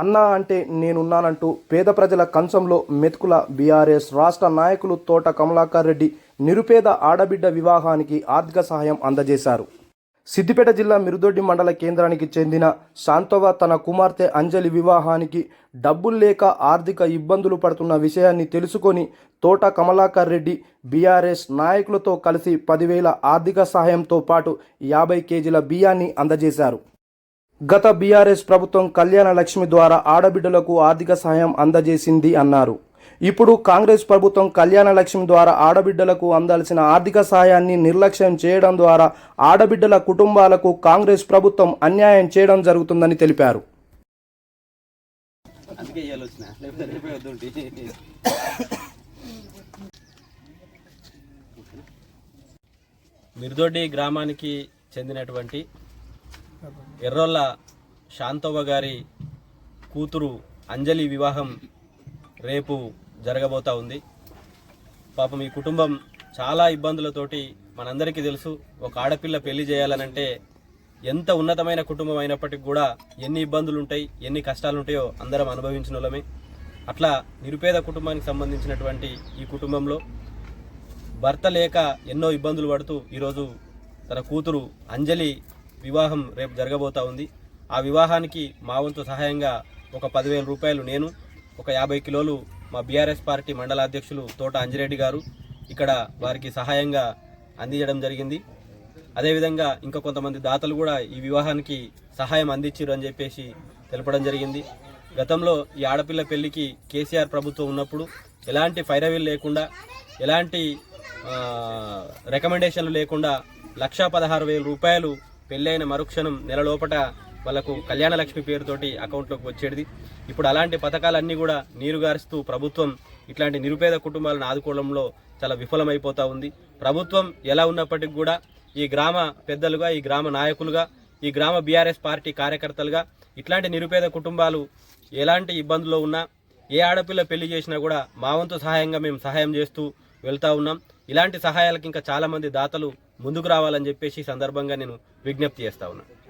అన్నా అంటే నేనున్నానంటూ పేద ప్రజల కంచంలో మెతుకుల బీఆర్ఎస్ రాష్ట్ర నాయకులు తోట కమలాకర్ రెడ్డి నిరుపేద ఆడబిడ్డ వివాహానికి ఆర్థిక సహాయం అందజేశారు. సిద్దిపేట జిల్లా మిరుదొడ్డి మండల కేంద్రానికి చెందిన శాంతవ తన కుమార్తె అంజలి వివాహానికి డబ్బులు లేక ఆర్థిక ఇబ్బందులు పడుతున్న విషయాన్ని తెలుసుకొని తోట కమలాకర్ రెడ్డి బీఆర్ఎస్ నాయకులతో కలిసి పదివేల ఆర్థిక సహాయంతో పాటు యాభై కేజీల బియ్యాన్ని అందజేశారు. గత బీఆర్ఎస్ ప్రభుత్వం కళ్యాణ లక్ష్మి ద్వారా ఆడబిడ్డలకు ఆర్థిక సహాయం అందజేసింది అన్నారు. ఇప్పుడు కాంగ్రెస్ ప్రభుత్వం కళ్యాణ లక్ష్మి ద్వారా ఆడబిడ్డలకు అందాల్సిన ఆర్థిక సహాయాన్ని నిర్లక్ష్యం చేయడం ద్వారా ఆడబిడ్డల కుటుంబాలకు కాంగ్రెస్ ప్రభుత్వం అన్యాయం చేయడం జరుగుతుందని తెలిపారు. మిర్దొడ్డి గ్రామానికి చెందినటువంటి ఎర్రొల్ల శాంతవ్వ గారి కూతురు అంజలి వివాహం రేపు జరగబోతా ఉంది. పాపం ఈ కుటుంబం చాలా ఇబ్బందులతోటి మనందరికీ తెలుసు ఒక ఆడపిల్ల పెళ్ళి చేయాలనంటే ఎంత ఉన్నతమైన కుటుంబం అయినప్పటికీ కూడా ఎన్ని ఇబ్బందులు ఉంటాయి ఎన్ని కష్టాలు ఉంటాయో అందరం అనుభవించిన వాళ్ళమే అట్లా నిరుపేద కుటుంబానికి సంబంధించినటువంటి ఈ కుటుంబంలో భర్త లేక ఎన్నో ఇబ్బందులు పడుతూ ఈరోజు తన కూతురు అంజలి వివాహం రేపు జరగబోతా ఉంది. ఆ వివాహానికి మా వంతు సహాయంగా ఒక పదివేల రూపాయలు నేను ఒక యాభై కిలోలు మా బీఆర్ఎస్ పార్టీ మండల అధ్యక్షులు తోట అంజిరెడ్డి గారు ఇక్కడ వారికి సహాయంగా అందించడం జరిగింది. అదేవిధంగా ఇంకా కొంతమంది దాతలు కూడా ఈ వివాహానికి సహాయం అందించారు అని చెప్పేసి తెలపడం జరిగింది. గతంలో ఈ ఆడపిల్ల పెళ్ళికి కేసీఆర్ ప్రభుత్వం ఉన్నప్పుడు ఎలాంటి ఫైరవీలు లేకుండా ఎలాంటి రికమెండేషన్లు లేకుండా లక్షా పదహారు వేల రూపాయలు పెళ్ళైన మరుక్షణం నెల లోపట వాళ్ళకు కళ్యాణలక్ష్మి పేరుతోటి అకౌంట్లోకి వచ్చేది. ఇప్పుడు అలాంటి పథకాలన్నీ కూడా నీరు గారుస్తూ ప్రభుత్వం ఇట్లాంటి నిరుపేద కుటుంబాలను ఆదుకోవడంలో చాలా విఫలమైపోతా ఉంది. ప్రభుత్వం ఎలా ఉన్నప్పటికీ కూడా ఈ గ్రామ పెద్దలుగా ఈ గ్రామ నాయకులుగా ఈ గ్రామ బీఆర్ఎస్ పార్టీ కార్యకర్తలుగా ఇట్లాంటి నిరుపేద కుటుంబాలు ఎలాంటి ఇబ్బందుల్లో ఉన్నా ఏ ఆడపిల్ల పెళ్ళి చేసినా కూడా మా వంతు సహాయంగా మేము సహాయం చేస్తూ వెళ్తా ఉన్నాం. ఇలాంటి సహాయాలకు ఇంకా చాలామంది దాతలు ముందుకు రావాలని చెప్పేసి సందర్భంగా నేను విజ్ఞప్తి చేస్తా ఉన్నాను